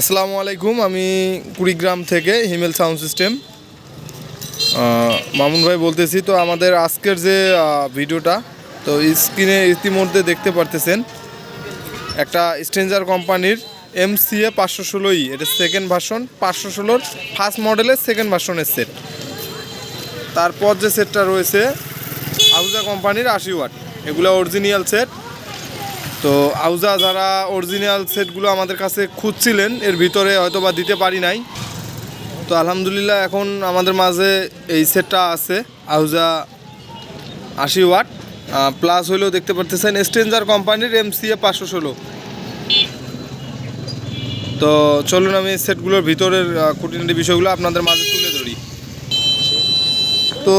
আসসালামু আলাইকুম, আমি কুড়িগ্রাম থেকে হিমেল সাউন্ড সিস্টেম। মামুন ভাই বলতেছি তো আমাদের আজকের যে ভিডিওটা, তো স্ক্রিনে ইতিমধ্যে দেখতে পারতেছেন, একটা স্ট্রেঞ্জার কোম্পানির এম সি এ পাঁচশো ষোলোই, এটা সেকেন্ড ভার্সন পাঁচশো ষোলোর ফার্স্ট মডেলের সেকেন্ড ভার্সনের সেট তারপর যে সেটটা রয়েছে আউজা কোম্পানির আশি ওয়াট, এগুলো অরিজিনাল সেট তো আউজা, যারা অরিজিনাল সেটগুলো আমাদের কাছে খুঁজছিলেন, এর ভিতরে হয়তো বা দিতে পারি নাই। তো আলহামদুলিল্লাহ, এখন আমাদের মাঝে এই সেটটা আছে, আউজা আশি ওয়াট। প্লাস হইলেও দেখতে পারতেছেন স্টেঞ্জার কোম্পানির এম সি এ পাঁচশো ষোলো। তো চলুন আমি সেটগুলোর ভিতরের খুঁটিনাটি বিষয়গুলো আপনাদের মাঝে তুলে ধরি। তো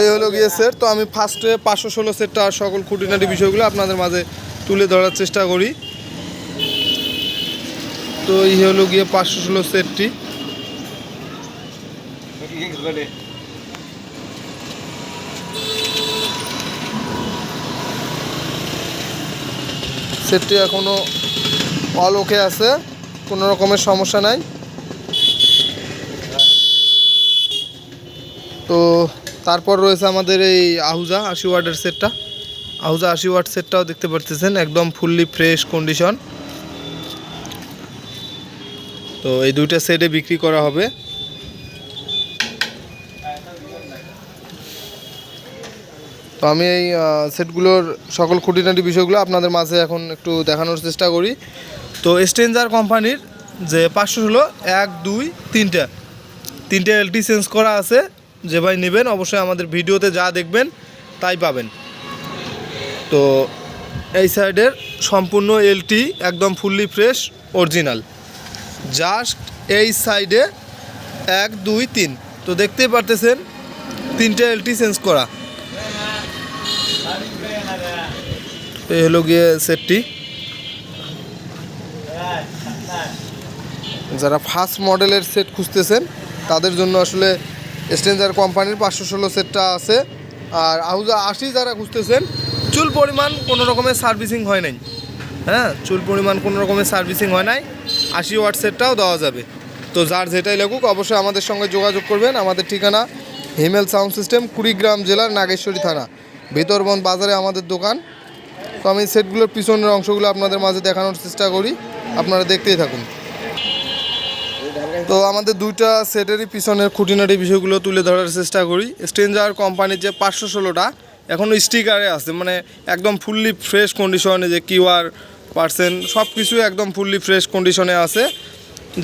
এই হলো গিয়ে সেট তো আমি ফার্স্টে পাঁচশো ষোলো সেটটা সকল খুঁটিনাটি বিষয়গুলো আপনাদের মাঝে তুলে ধরার চেষ্টা করি। তো এই হলো গিয়ে পাঁচশো ষোলো সেটটি। সেটটি এখনও অল ওকে আছে, কোনো রকমের সমস্যা নাই। তো তারপর রয়েছে আমাদের এই আহুজা, আশি ওয়ার্ডের সেটটা। আহুজা আশি ওয়াট সেটটাও দেখতে পারতেছেন, একদম ফুললি ফ্রেশ কন্ডিশন তো এই দুইটা সেটে বিক্রি করা হবে। তো আমি এই সেটগুলোর সকল খুঁটিনাটি বিষয়গুলো আপনাদের মাঝে এখন একটু দেখানোর চেষ্টা করি। তো স্ট্রেঞ্জার কোম্পানির যে পাঁচশো ষোলো, এক, দুই, তিনটা। তিনটে এলটি চেঞ্জ করা আছে, যে ভাই নেবেন, অবশ্যই আমাদের ভিডিওতে যা দেখবেন, তাই পাবেন। তো এই সাইডের সম্পূর্ণ এলটি একদম ফুললি ফ্রেশ অরিজিনাল জাস্ট এই সাইডে এক, দুই, তিন। তো দেখতেই পারতেছেন, তিনটে এলটি চেঞ্জ করা। এই হলো গিয়ে সেটটি যারা ফার্স্ট মডেলের সেট খুঁজতেছেন, তাদের জন্য আসলে স্ট্রেঞ্জার কোম্পানির পাঁচশো ষোলো সেটটা আছে। আর আহুজা আশি যারা খুঁজতেছেন চুল পরিমাণ কোনো রকমের সার্ভিসিং হয় নাই। হ্যাঁ চুল পরিমাণ কোনো রকমের সার্ভিসিং হয় নাই। আশি ওয়াট সেটটাও দেওয়া যাবে। তো যার যেটাই লাগুক অবশ্যই আমাদের সঙ্গে যোগাযোগ করবেন। আমাদের ঠিকানা হিমেল সাউন্ড সিস্টেম, কুড়িগ্রাম জেলার নাগেশ্বরী থানা। ভিতরবন বাজারে আমাদের দোকান। তো আমি সেটগুলোর পিছনের অংশগুলো আপনাদের মাঝে দেখানোর চেষ্টা করি। আপনারা দেখতেই থাকুন। তো আমাদের দুইটা সেটেরই পিছনের খুঁটিনাটি বিষয়গুলো তুলে ধরার চেষ্টা করি। স্ট্রেঞ্জার কোম্পানির যে পাঁচশো ষোলোটা এখনও স্টিকারে আছে মানে একদম ফুললি ফ্রেশ কন্ডিশনে যে কিউআর পার্সেন্ট সব কিছু একদম ফুললি ফ্রেশ কন্ডিশনে আছে।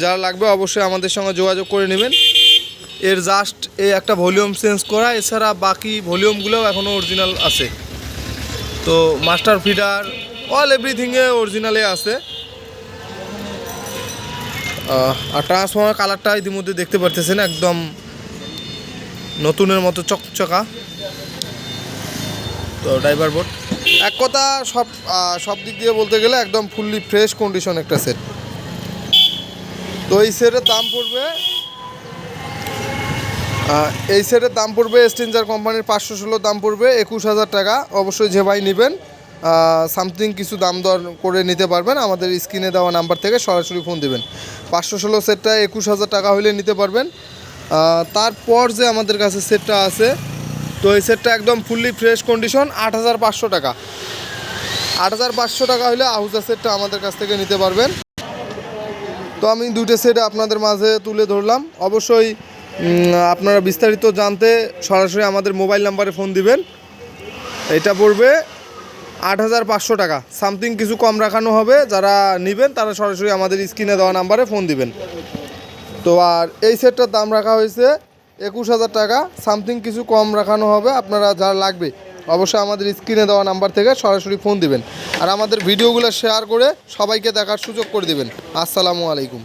যারা লাগবে অবশ্যই আমাদের সঙ্গে যোগাযোগ করে নেবেন। এর জাস্ট এই একটা ভলিউম চেঞ্জ করা, এছাড়া বাকি ভলিউমগুলোও এখনও অরিজিনাল আছে। তো মাস্টার ফিডার অল এভরিথিংয়ে অরিজিনালে আছে। আর ট্রান্সফর্মার কালারটা ইতিমধ্যে দেখতে পারতেছেন, একদম নতুনের মতো চকচকা। তো ড্রাইভার বোর্ড এক কথা, সব সব দিক দিয়ে বলতে গেলে একদম ফুললি ফ্রেশ কন্ডিশন একটা সেট তো এই সেটের দাম পড়বে এই সেটের দাম পড়বে স্ট্রেঞ্জার কোম্পানির পাঁচশো ষোলো, দাম পড়বে একুশ হাজার টাকা। অবশ্যই যে ভাই নেবেন সামথিং কিছু দাম দর করে নিতে পারবেন। আমাদের স্ক্রিনে দেওয়া নাম্বার থেকে সরাসরি ফোন দেবেন। পাঁচশো ষোলো সেটটা একুশ হাজার টাকা হলে নিতে পারবেন। তারপর যে আমাদের কাছে সেটটা আছে তো এই সেটটা একদম ফুললি ফ্রেশ কন্ডিশন আট হাজার পাঁচশো টাকা। আট হাজার পাঁচশো টাকা হলে আহুজা সেটটা আমাদের কাছ থেকে নিতে পারবেন। তো আমি দুটো সেট আপনাদের মাঝে তুলে ধরলাম। অবশ্যই আপনারা বিস্তারিত জানতে সরাসরি আমাদের মোবাইল নাম্বারে ফোন দিবেন। এটা পড়বে আট হাজার পাঁচশো টাকা। সামথিং কিছু কম রাখানো হবে। যারা নেবেন, তারা সরাসরি আমাদের স্ক্রিনে দেওয়া নাম্বারে ফোন দিবেন। তো আর এই সেটটার দাম রাখা হয়েছে একুশ হাজার টাকা, সামথিং কিছু কম রাখানো হবে, আপনারা যারা লাগবে। অবশ্যই আমাদের স্ক্রিনে দেওয়া নাম্বার থেকে সরাসরি ফোন দিবেন। আর আমাদের ভিডিওগুলো শেয়ার করে সবাইকে দেখার সুযোগ করে দিবেন। আসসালামু আলাইকুম।